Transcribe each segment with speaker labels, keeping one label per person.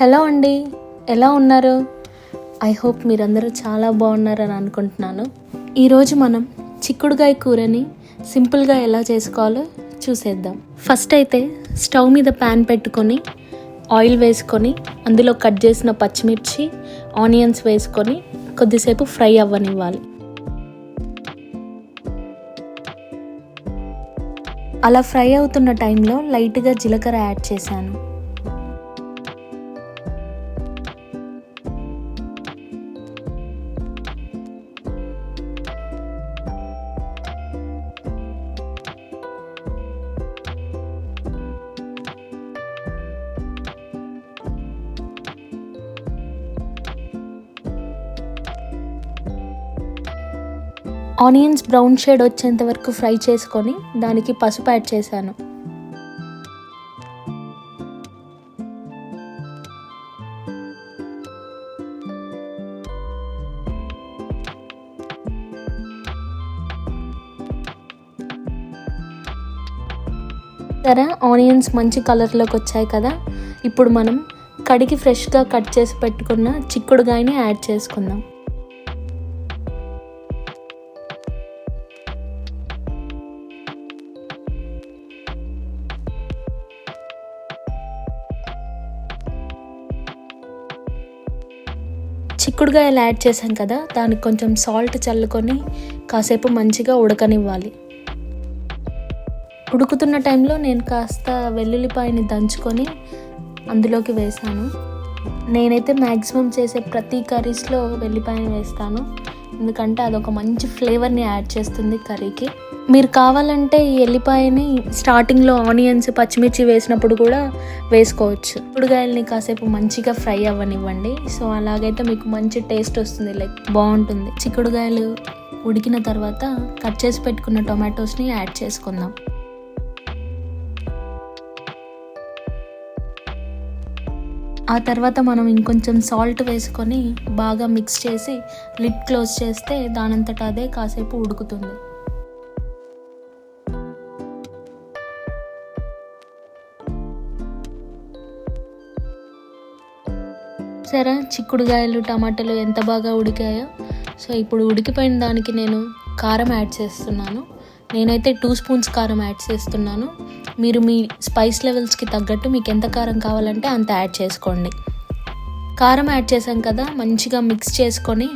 Speaker 1: Hello అండి ఎలా ఉన్నారు? ఐ హోప్ మీరందరూ చాలా బాగున్నారని అనుకుంటున్నాను. ఈరోజు మనం చిక్కుడుగాయ కూరని సింపుల్గా ఎలా చేసుకోవాలో చూసేద్దాం. ఫస్ట్ అయితే స్టవ్ మీద ప్యాన్ పెట్టుకొని ఆయిల్ వేసుకొని అందులో కట్ చేసిన పచ్చిమిర్చి ఆనియన్స్ వేసుకొని కొద్దిసేపు ఫ్రై అవ్వనివ్వాలి. అలా ఫ్రై అవుతున్న టైంలో లైట్గా జీలకర్ర యాడ్ చేశాను. ఆనియన్స్ బ్రౌన్ షేడ్ వచ్చేంత వరకు ఫ్రై చేసుకొని దానికి పసుపు యాడ్ చేశాను. సరే ఆనియన్స్ మంచి కలర్లోకి వచ్చాయి కదా. ఇప్పుడు మనం కడిగి ఫ్రెష్గా కట్ చేసి పెట్టుకున్న చిక్కుడుగాయని యాడ్ చేసుకుందాం. చిక్కుడుగాయలు యాడ్ చేసాం కదా దానికి కొంచెం సాల్ట్ చల్లుకొని కాసేపు మంచిగా ఉడకనివ్వాలి. ఉడుకుతున్న టైంలో నేను కాస్త వెల్లుల్లిపాయని దంచుకొని అందులోకి వేసాను. నేనైతే మ్యాక్సిమం చేసే ప్రతి కర్రీస్లో వెల్లిపాయని వేస్తాను. ఎందుకంటే అదొక మంచి ఫ్లేవర్ని యాడ్ చేస్తుంది కర్రీకి. మీరు కావాలంటే ఈ ఎల్లిపాయని స్టార్టింగ్లో ఆనియన్స్ పచ్చిమిర్చి వేసినప్పుడు కూడా వేసుకోవచ్చు. ఉడిగాయల్ని కాసేపు మంచిగా ఫ్రై అవ్వనివ్వండి. సో అలాగైతే మీకు మంచి టేస్ట్ వస్తుంది లైక్ బాగుంటుంది. చిక్కుడుగాయలు ఉడికిన తర్వాత కట్ చేసి పెట్టుకున్న టొమాటోస్ని యాడ్ చేసుకుందాం. ఆ తర్వాత మనం ఇంకొంచెం సాల్ట్ వేసుకొని బాగా మిక్స్ చేసి లిడ్ క్లోజ్ చేస్తే దానంతట అదే కాసేపు ఉడుకుతుంది. సరే చిక్కుడుగాయలు టమాటాలు ఎంత బాగా ఉడికాయో. సో ఇప్పుడు ఉడికిపోయిన దానికి నేను కారం యాడ్ చేస్తున్నాను. నేనైతే టూ స్పూన్స్ కారం యాడ్ చేస్తున్నాను. మీరు మీ స్పైస్ లెవెల్స్కి తగ్గట్టు మీకు ఎంత కారం కావాలంటే అంత యాడ్ చేసుకోండి. కారం యాడ్ చేసాం కదా మంచిగా మిక్స్ చేసుకొని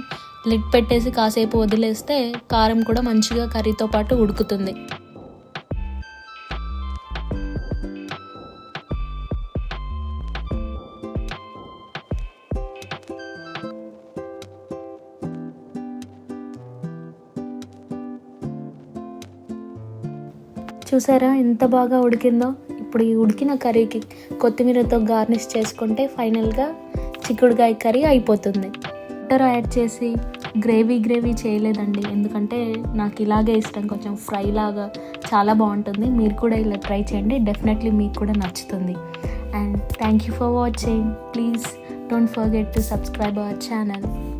Speaker 1: లిడ్ పెట్టేసి కాసేపు వదిలేస్తే కారం కూడా మంచిగా కర్రీతో పాటు ఉడుకుతుంది. చూసారా? ఎంత బాగా ఉడికిందో? ఇప్పుడు ఈ ఉడికిన కర్రీకి కొత్తిమీరతో గార్నిష్ చేసుకుంటే ఫైనల్గా చిక్కుడుగాయ కర్రీ అయిపోతుంది. వాటర్ యాడ్ చేసి గ్రేవీ గ్రేవీ చేయలేదండి. ఎందుకంటే నాకు ఇలాగే ఇష్టం. కొంచెం ఫ్రై లాగా చాలా బాగుంటుంది. మీరు కూడా ఇలా ట్రై చేయండి. డెఫినెట్లీ మీకు కూడా నచ్చుతుంది. And thank you for watching. Please don't forget to subscribe our channel.